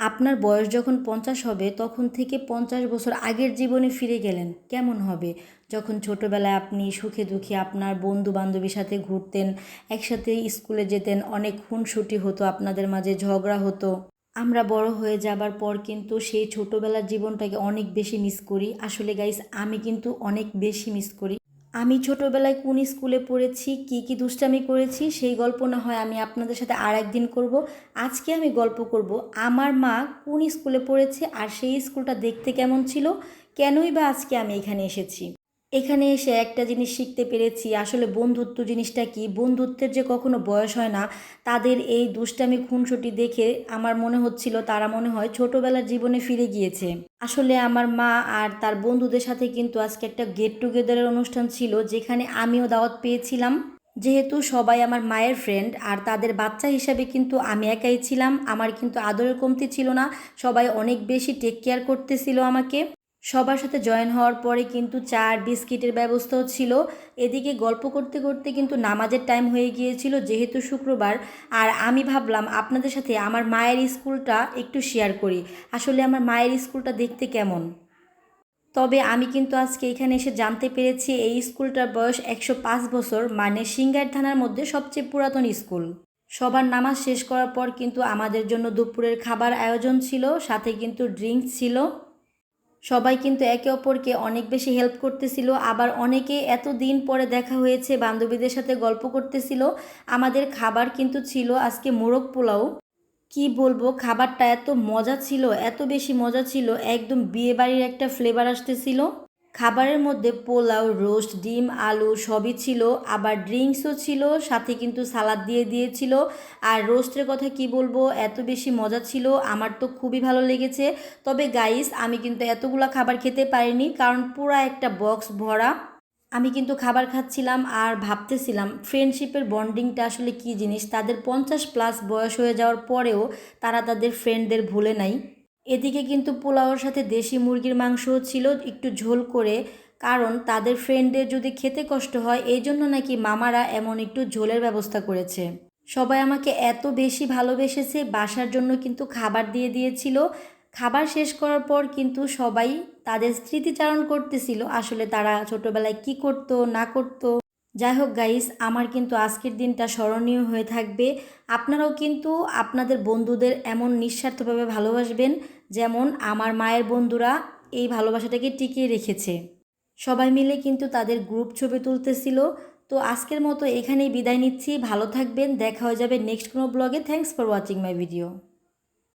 আপনার বয়স যখন পঞ্চাশ হবে, তখন থেকে পঞ্চাশ বছর আগের জীবনে ফিরে গেলেন। কেমন হবে? যখন ছোটোবেলায় আপনি সুখে দুঃখে আপনার বন্ধু বান্ধবীর সাথে ঘুরতেন, একসাথে স্কুলে যেতেন, অনেক খুনসুটি হতো, আপনাদের মাঝে ঝগড়া হতো। আমরা বড় হয়ে যাবার পর কিন্তু সেই ছোটোবেলার জীবনটাকে অনেক বেশি মিস করি। আসলে গাইস আমি কিন্তু অনেক বেশি মিস করি। আমি ছোটোবেলায় কোন স্কুলে পড়েছি, কি কি দুষ্টামি করেছি, সেই গল্প না হয় আমি আপনাদের সাথে আর একদিন করব। আজকে আমি গল্প করব আমার মা কোন স্কুলে পড়েছে আর সেই স্কুলটা দেখতে কেমন ছিল, কেনই বা আজকে আমি এখানে এসেছি। এখানে এসে একটা জিনিস শিখতে পেরেছি, আসলে বন্ধুত্ব জিনিসটা কি? বন্ধুত্বের যে কখনো বয়স হয় না, তাদের এই দুষ্টামি খুনসুটি দেখে আমার মনে হচ্ছিল তারা মনে হয় ছোটোবেলার জীবনে ফিরে গিয়েছে। আসলে আমার মা আর তার বন্ধুদের সাথে কিন্তু আজকে একটা গেট টুগেদারের অনুষ্ঠান ছিল, যেখানে আমিও দাওয়াত পেয়েছিলাম। যেহেতু সবাই আমার মায়ের ফ্রেন্ড আর তাদের বাচ্চা হিসাবে কিন্তু আমি একাই ছিলাম, আমার কিন্তু আদরের কমতি ছিল না, সবাই অনেক বেশি টেক কেয়ার করতেছিল আমাকে। সবার সাথে জয়েন হওয়ার পরে কিন্তু চা বিস্কিটের ব্যবস্থাও ছিল। এদিকে গল্প করতে করতে কিন্তু নামাজের টাইম হয়ে গিয়েছিল যেহেতু শুক্রবার। আর আমি ভাবলাম আপনাদের সাথে আমার মায়ের স্কুলটা একটু শেয়ার করি। আসলে আমার মায়ের স্কুলটা দেখতে কেমন? তবে আমি কিন্তু আজকে এখানে এসে জানতে পেরেছি এই স্কুলটার বয়স একশো পাঁচ বছর মানে সিঙ্গার থানার মধ্যে সবচেয়ে পুরাতন স্কুল। সবার নামাজ শেষ করার পর কিন্তু আমাদের জন্য দুপুরের খাবার আয়োজন ছিল, সাথে কিন্তু ড্রিঙ্কস ছিল। সবাই কিন্তু একে অপরকে অনেক বেশি হেল্প করতেছিল, আবার অনেকে এত দিন পরে দেখা হয়েছে, বান্ধবীদের সাথে গল্প করতেছিল, আমাদের খাবার কিন্তু ছিল আজকে মোরগ পোলাও। কি বলব, খাবারটা এত মজা ছিল, এত বেশি মজা ছিল, একদম বিয়েবাড়ির একটা ফ্লেভার আসতেছিল। খাবারের মধ্যে পোলাও, রোস্ট, ডিম, আলু সবই ছিল, আবার ড্রিঙ্কসও ছিল, সাথে কিন্তু সালাদ দিয়ে দিয়েছিল। আর রোস্টের কথা কি বলব, এত বেশি মজা ছিল, আমার তো খুবই ভালো লেগেছে। তবে গাইস আমি কিন্তু এতগুলো খাবার খেতে পারিনি, কারণ পুরো একটা বক্স ভরা। আমি কিন্তু খাবার খাচ্ছিলাম আর ভাবতেছিলাম ফ্রেন্ডশিপের বন্ডিংটা আসলে কী জিনিস? তাদের পঞ্চাশ প্লাস বয়স হয়ে যাওয়ার পরেও তারা তাদের ফ্রেন্ডদের ভুলে নাই। এদিকে কিন্তু পোলাওর সাথে দেশি মুরগির মাংসও ছিল একটু ঝোল করে, কারণ তাদের ফ্রেন্ডদের যদি খেতে কষ্ট হয়, এই জন্য নাকি মামারা এমন একটু ঝোলের ব্যবস্থা করেছে। সবাই আমাকে এত বেশি ভালোবেসেছে, বাসার জন্য কিন্তু খাবার দিয়ে দিয়েছিল। খাবার শেষ করার পর কিন্তু সবাই তাদের স্মৃতিচারণ করতেছিল, আসলে তারা ছোটবেলায় কি করতো, না করতো। যাই হোক গাইস আমার কিন্তু আজকের দিনটা স্মরণীয় হয়ে থাকবে। আপনারাও কিন্তু আপনাদের বন্ধুদের এমন নিঃস্বার্থভাবে ভালোবাসবেন যেমন আমার মায়ের বন্ধুরা এই ভালোবাসাটাকে টিকিয়ে রেখেছে। সবাই মিলে কিন্তু তাদের গ্রুপ ছবি তুলতেছিল। তো আজকের মতো এখানেই বিদায় নিচ্ছি। ভালো থাকবেন। দেখা হয়ে যাবে নেক্সট কোনো ব্লগে thanks for watching my video